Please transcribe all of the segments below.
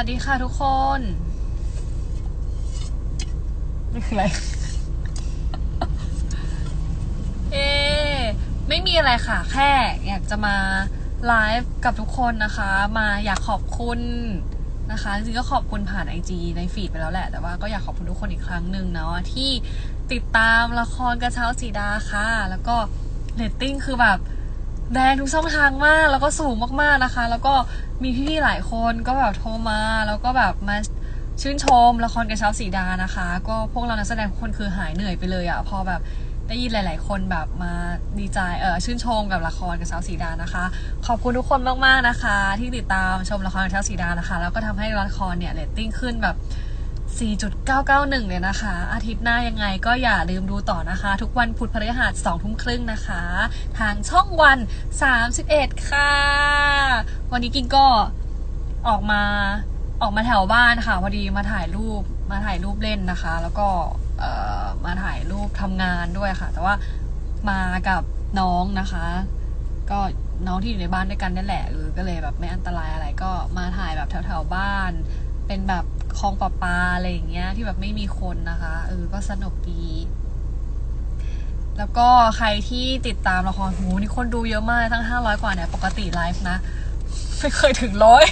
วัสดีค่ะทุกคน นี่คืออะไร เอ๊ไม่มีอะไรค่ะ แค่อยากจะมาไลฟ์กับทุกคนนะคะ มาอยากขอบคุณนะคะจริงก็ขอบคุณผ่านไอจีในฟีดไปแล้วแหละ แต่ว่าก็อยากขอบคุณทุกคนอีกครั้งหนึ่งเนาะที่ติดตามละครกระเช้าสีดาค่ะ แล้วก็เรตติ้งคือแบบ แรงทุกช่องทางมาก แล้วก็สูงมากๆนะคะ แล้วก็มีพี่ๆหลายคนก็แบบโทรมา แล้วก็แบบมาชื่นชมละครกระเช้าสีดานะคะ ก็พวกเรานักแสดงคนคือหายเหนื่อยไปเลยอะ่ะพอแบบได้ยินหลาย ๆ คนแบบมาดีใจเออชื่นชมกับละครกระเช้าสีดานะคะ ขอบคุณทุกคนมากๆนะคะ ที่ติดตามชมละครกระเช้าสีดานะคะ แล้วก็ทำให้ละครเนี่ยเรตติ้งขึ้นแบบ 4.991 เลยนะคะ อาทิตย์หน้ายังไงก็อย่าลืมดูต่อนะคะ ทุกวันพุธพฤหัส2ทุ่มครึ่งนะคะ ทางช่องวัน 31 ค่ะ วันนี้กินก็ออกมาออกมาแถวบ้านค่ะ พอดีมาถ่ายรูปมาถ่ายรูปเล่นนะคะ แล้วก็มาถ่ายรูปทำงานด้วยค่ะ แต่ว่ามากับน้องนะคะ ก็น้องที่อยู่ในบ้านด้วยกันนี่แหละเออก็เลยแบบไม่อันตรายอะไรก็มาถ่ายแบบแถวๆบ้าน เป็นแบบ คลองประปาอะไรอย่างเงี้ย ที่แบบไม่มีคนนะคะเออก็สนุกดี แล้วก็ใครที่ติดตามละครโหนี่คนดูเยอะมากทั้ง500กว่าเนี่ย ปกติไลฟ์นะ ไม่เคยถึงร้อย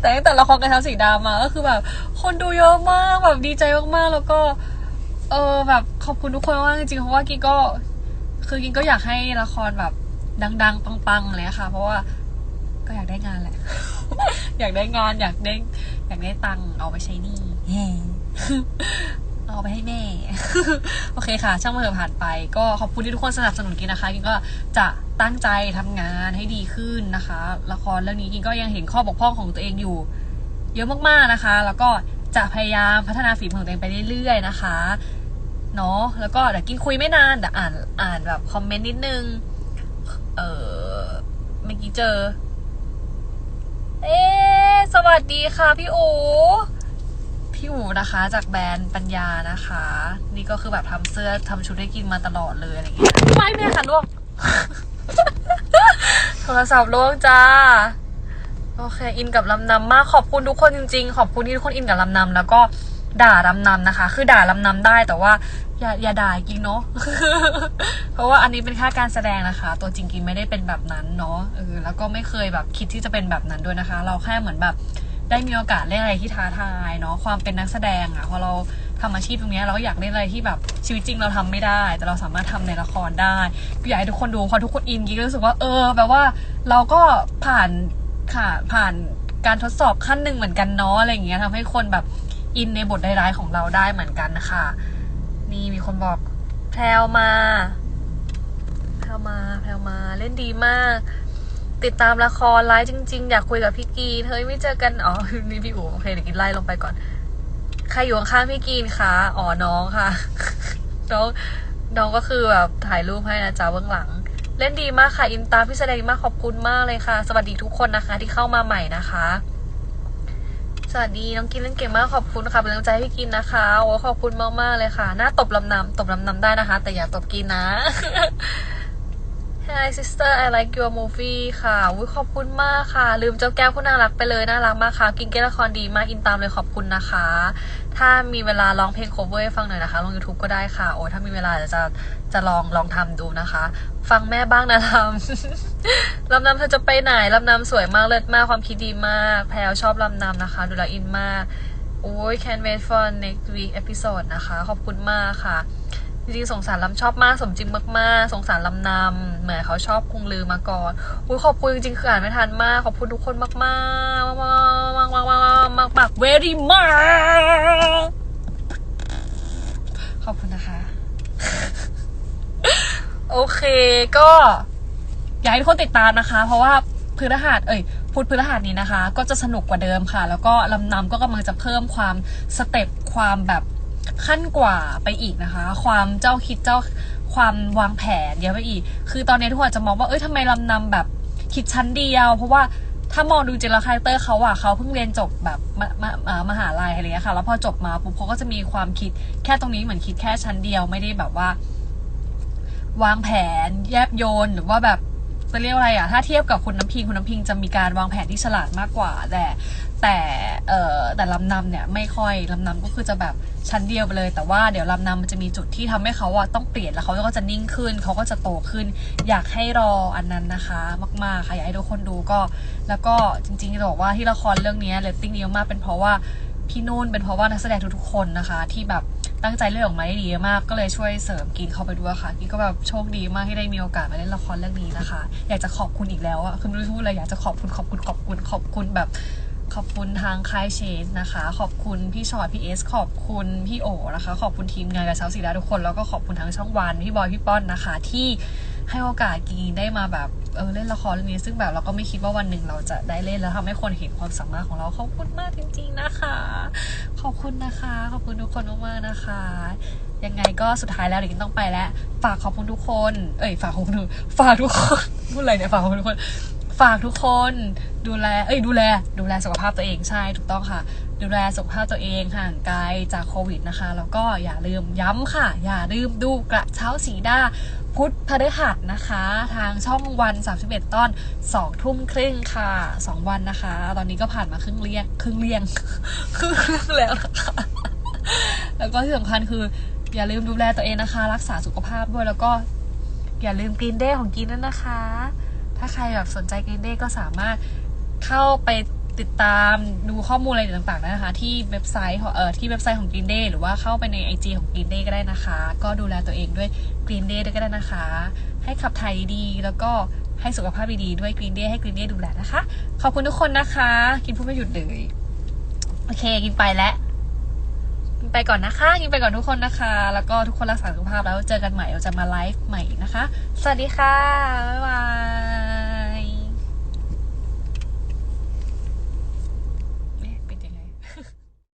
แต่ตั้งแต่ละครกระเช้าสีดามาก็คือแบบ คนดูเยอะมากแบบดีใจมากๆ แล้วก็ เออแบบขอบคุณทุกคนมากจริงๆเพราะว่ากินก็ คือกินก็อยากให้ละครแบบดัง ๆ ปังๆเลยค่ะ เพราะว่า ก็อยากได้งานแหละ อยากได้งานอยากได้อยากได้ตังค์เอาไปใช้หนี้เอาไปให้แม่ โอเคค่ะ ช่างมาเถอะผ่านไป ก็ขอบคุณที่ทุกคนสนับสนุนกินนะคะ กินก็จะตั้งใจทำงานให้ดีขึ้นนะคะ ละครเรื่องนี้กินก็ยังเห็นข้อบกพร่องของตัวเองอยู่ เยอะมากๆนะคะ แล้วก็จะพยายามพัฒนาฝีมือของตัวเองไปเรื่อยๆนะคะเนาะแล้วก็เดี๋ยวกินคุยไม่นานแต่อ่านอ่านแบบคอมเมนต์นิดนึง เออเมื่อกี้เจอ เอ๊สวัสดีค่ะพี่อูพี่อูนะคะจากแบรนด์ปัญญานะคะ นี่ก็คือแบบทำเสื้อทำชุดให้กินมาตลอดเลยอะไรอย่างเงี้ยไม่แม่ค่ะล่วงโทรศัพท์ล่วงจ้าโอเคอินกับลำนำมากขอบคุณทุกคนจริงๆ ขอบคุณที่ทุกคนอินกับลำนำแล้วก็ ด่าลำนำนะคะ คือด่าลำนำได้แต่ว่าอย่าอย่าด่ากิงเนาะ เพราะว่าอันนี้เป็นแค่การแสดงนะคะ ตัวจริงกินไม่ได้เป็นแบบนั้นเนาะเออแล้วก็ไม่เคยแบบคิดที่จะเป็นแบบนั้นด้วยนะคะ เราแค่เหมือนแบบได้มีโอกาสเล่นอะไรที่ท้าทายเนาะความเป็นนักแสดงอะพอเราทำอาชีพตรงนี้เราก็อยากเล่นอะไรที่แบบชีวิตจริงเราทำไม่ได้ แต่เราสามารถทำในละครได้ก็อยากให้ทุกคนดูพอทุกคนอินกิ๊กรู้สึกว่าเออแปลว่าเราก็ผ่านค่ะผ่านการทดสอบขั้นหนึ่งเหมือนกันเนาะอะไรอย่างเงี้ยทำให้คนแบบ อินในบทร้ายๆของเราได้เหมือนกันนะคะนี่มีคนบอกแพรวมาแพรวมาแพรวมาเล่นดีมาก ติดตามละครไลฟ์จริง ๆ อยากคุยกับพี่กีนเฮ้ยไม่เจอกันอ๋อนี่พี่อู๋โอเคเดี๋ยวกินไล่ลงไปก่อนใครอยู่ข้างพี่กีนคะอ๋อน้องค่ะน้องน้องก็คือแบบถ่ายรูปให้นะจ๊ะเบื้องหลัง เล่นดีมากค่ะ อินตาพี่แสดงมากขอบคุณมากเลยค่ะ สวัสดีทุกคนนะคะ ที่เข้ามาใหม่นะคะ สวัสดีน้องกินเล่นเก่งมากขอบคุณค่ะเป็นกำลังใจให้พี่กินนะคะโอ้ขอบคุณมากๆเลยค่ะ หน้าตบลำนำตบลำนำได้นะคะ แต่อย่าตบกินนะ Hi sister I like your movie ค่ะอุ้ยขอบคุณมากค่ะ ลืมเจ้าแก้วผู้น่ารักไปเลยน่ารักมากค่ะ กินเกละครดีมากอินตามเลยขอบคุณนะคะ ถ้ามีเวลาร้องเพลงโคเวอร์ให้ฟังหน่อยนะคะ ลง YouTube ก็ได้ค่ะ โอ้ยถ้ามีเวลาจะจะลองลองทำดูนะคะ ฟังแม่บ้างนะลำลำนำเธอจะไปไหนลำนำสวยมากเลิศมากความคิดดีมาก แพลวชอบลำนำนะคะ ดูแลอินมาก โอ้ย can wait for next week episode นะคะ ขอบคุณมากค่ะ จริงๆสงสารลำชอบมากสมจริงมากๆ สงสารลำนำเหมือนเขาชอบคุงลือมาก่อนอุ้ยขอบคุณจริงๆคืออ่านไม่ทันมาก ขอบคุณทุกคนมากๆมากมากมากมากมากมากมาก very much ขอบคุณนะคะ โอเคก็ อยากให้ทุกคนติดตามนะคะ เพราะว่าพฤหัสเอ้ยพุธพฤหัสนี้นะคะ ก็จะสนุกกว่าเดิมค่ะ แล้วก็ลำนำก็กำลังจะเพิ่มความสเต็ปความแบบ ขั้นกว่าไปอีกนะคะ ความเจ้าคิดเจ้าความวางแผนเยอะไปอีก คือตอนนี้ทุกคนอาจจะมองว่าเอ้ยทำไมลำนำแบบคิดชั้นเดียว เพราะว่าถ้ามองดูจริงแล้วคาแรคเตอร์เขาอะเขาเพิ่งเรียนจบแบบมมมมหาลัยอะไรเงี้ยค่ะ แล้วพอจบมาปุ๊บเขาก็จะมีความคิดแค่ตรงนี้เหมือนคิดแค่ชั้นเดียวไม่ได้แบบว่า วางแผนแยบโยนหรือว่าแบบจะเรียกว่าอะไรอะถ้าเทียบกับคุณน้ำพิงคุณน้ำพิงจะมีการวางแผนที่ฉลาดมากกว่า แต่แต่ แต่ลำนำเนี่ยไม่ค่อยลำนำก็คือจะแบบชั้นเดียวไปเลย แต่ว่าเดี๋ยวลำนำมันจะมีจุดที่ทำให้เขาอะต้องเปลี่ยนแล้วเขาก็จะนิ่งขึ้นเขาก็จะโตขึ้น อยากให้รออันนั้นนะคะ มากๆค่ะอยากให้ทุกคนดูก็ แล้วก็จริงๆจะบอกว่าที่ละครเรื่องนี้เรตติ้งดีมากเป็นเพราะว่าพี่นุ่นเป็นเพราะว่านักแสดงทุกๆคนนะคะ ที่แบบตั้งใจเลือกออกมาได้ดีมาก ก็เลยช่วยเสริมกินเข้าไปด้วยค่ะกินก็แบบโชคดีมากที่ได้มีโอกาสมาเล่นละครเรื่องนี้นะคะ อยากจะขอบคุณอีกแล้วอะคือไม่รู้จะพูดอะไรอยากจะขอบคุณขอบคุณขอบคุณขอบคุณแบบ ขอบคุณทางค่ายเชนนะคะ ขอบคุณพี่ชอตพี่เอสขอบคุณพี่โอนะคะ ขอบคุณทีมงานกับเช้าสีดาทุกคน แล้วก็ขอบคุณทั้งช่องวันพี่บอยพี่ป้อนนะคะ ที่ให้โอกาสกีได้มาแบบเออเล่นละครเรื่องนี้ซึ่งแบบเราก็ไม่คิดว่าวันหนึ่งเราจะได้เล่นแล้วทำให้คนเห็นความสามารถของเราขอบคุณมากจริง ๆนะคะ ขอบคุณนะคะ ขอบคุณทุกคนมากๆนะคะยังไงก็สุดท้ายแล้วเดี๋ยวกินต้องไปแล้ว ฝากขอบคุณทุกคน เอ้ยฝากขอบคุณฝากทุกคนพูดอะไรเนี่ยฝากขอบคุณทุกคน ฝากทุกคนดูแล เอ้ยดูแล ดูแลสุขภาพตัวเองใช่ถูกต้องค่ะ ดูแลสุขภาพตัวเองห่างไกลจากโควิดนะคะ แล้วก็อย่าลืมย้ำค่ะ อย่าลืมดูกระเช้าสีดาพุธพฤหัสนะคะ ทางช่องวัน31ตอน2ทุ่มครึ่งค่ะ 2 วันนะคะ ตอนนี้ก็ผ่านมาครึ่งเรียงครึ่งเรียงครึ่งเรื่องแล้วนะคะแล้วก็ที่สำคัญคือ อย่าลืมดูแลตัวเองนะคะ รักษาสุขภาพด้วยแล้วก็อย่าลืมกรีนเดย์ของกินด้วยนะคะ ถ้าใครแบบสนใจกรีนเดย์ก็สามารถเข้าไปติดตามดูข้อมูลอะไรต่างๆนะคะ ที่เว็บไซต์ของเอ่อที่เว็บไซต์ของ Green Day หรือว่าเข้าไปใน IG ของ Green Day ก็ได้นะคะ ก็ดูแลตัวเองด้วย Green Day ด้วยก็ได้นะคะ ให้ขับถ่ายดีๆแล้วก็ให้สุขภาพดีๆด้วย Green Day ให้ Green Day ดูแลนะคะ ขอบคุณทุกคนนะคะ กินพูดไม่หยุดเลย โอเค กินไปแล้ว ไปก่อนนะคะยินไปก่อนทุกคนนะคะ แล้วก็ทุกคนรักษาสุขภาพแล้วเจอกันใหม่เราจะมาไลฟ์ใหม่นะคะ สวัสดีค่ะ บ๊ายบาย